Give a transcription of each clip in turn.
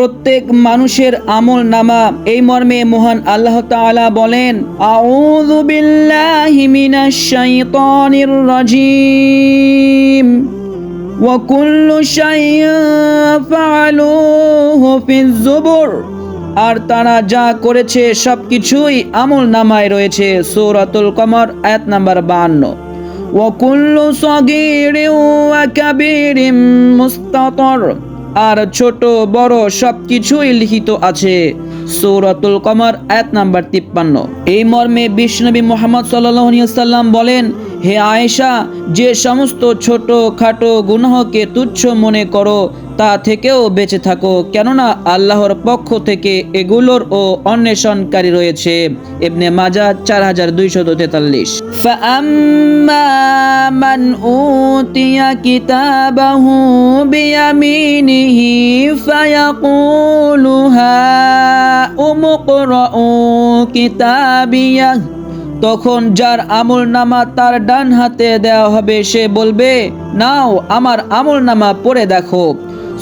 প্রত্যেক মানুষের আমল নামা এই মর্মে মহান আল্লাহ তাআলা বলেন আউযু বিল্লাহি মিনাশ শাইতানির রাজিম وكل شيء فعلوه في الزبر আর তারা যা করেছে সবকিছুই আমল নামায় রয়েছে সূরাতুল কমর আয়াত নাম্বার 52 وكل صغير وكبير مستطر আর ছোট, বড় সবকিছুই লিখিত আছে। সৌরাতুল কমর এক নাম্বার 53 এই মর্মে বিষ্ণবী মোহাম্মদ সাল্লাল্লাহু সাল্লাম বলেন হে আয়েশা যে সমস্ত ছোট খাটো গুনাহকে তুচ্ছ মনে করো তা থেকেও বেঁচে থাকো কেননা আল্লাহর পক্ষ থেকে এগুলোর ও অন্বেষণকারী রয়েছে ইবনে মাজা চার হাজার দুইশত তেতাল্লিশ من أوتي كتابه بيمينه فيقول هاؤم اقرءوا كتابيه তখন যার আমল নামা তার ডান হাতে দেওয়া হবে, সে বলবে, নাও, আমার আমল নামা পড়ে দেখো।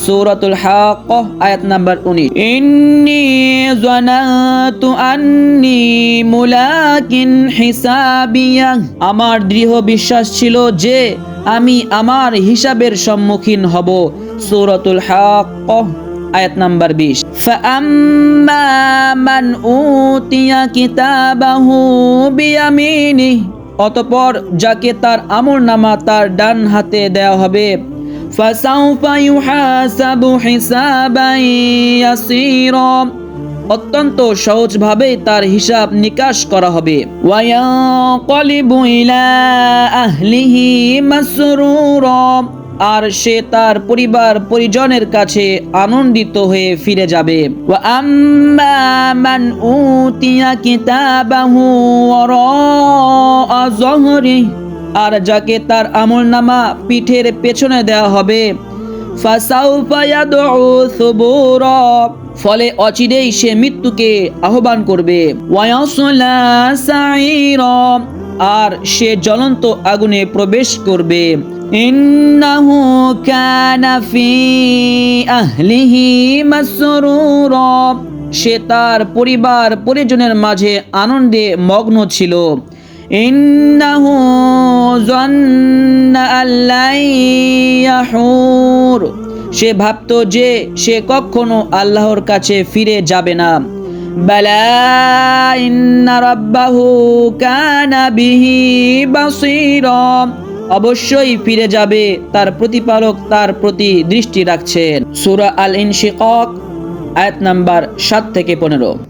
সূরাতুল হাক্ক, আয়াত নাম্বার 19 ইন্নী জানাতু আন্নী মুলাকিন হিসাবিয়া। আমার দৃঢ় বিশ্বাস ছিল যে আমি আমার হিসাবের সম্মুখীন হব। সূরাতুল হাক্ক, আয়াত নাম্বার বিশ। فأما من أوتي كتابه بيمينه অতপর যাকে তার আমল নামা তার ডান হাতে দেওয়া হবে فسوف يحاسب حسابا يسيرا অত্যন্ত সহজভাবে তার হিসাব নিকাশ করা হবে وينقلب إلى أهله مسرورا আর সে তার পরিবার পরিজনের কাছে আনন্দিত হয়ে ফিরে যাবে। আর যাকে তার আমল নামা পিঠের পেছনে দেয়া হবে ফলে অচিরেই সে মৃত্যুকে আহ্বান করবে। আর সে জ্বলন্ত আগুনে প্রবেশ করবে। ইন্নাহু কানা ফি আহলিহি মাসরুরা সে তার পরিবার, পরিজনের মাঝে আনন্দে মগ্ন ছিল। ইন্নাহু জান্না আল্লাই ইয়াহুর সে ভাবত যে সে কখনো আল্লাহর কাছে ফিরে যাবে না। বালা ইন্না রাব্বাহু কানা বিহি বাসীরা অবশ্যই ফিরে যাবে। তার প্রতিপালক তার প্রতি দৃষ্টি রাখছেন। সুরা আল ইনশিক আয়াত নাম্বার সাত থেকে পনেরো।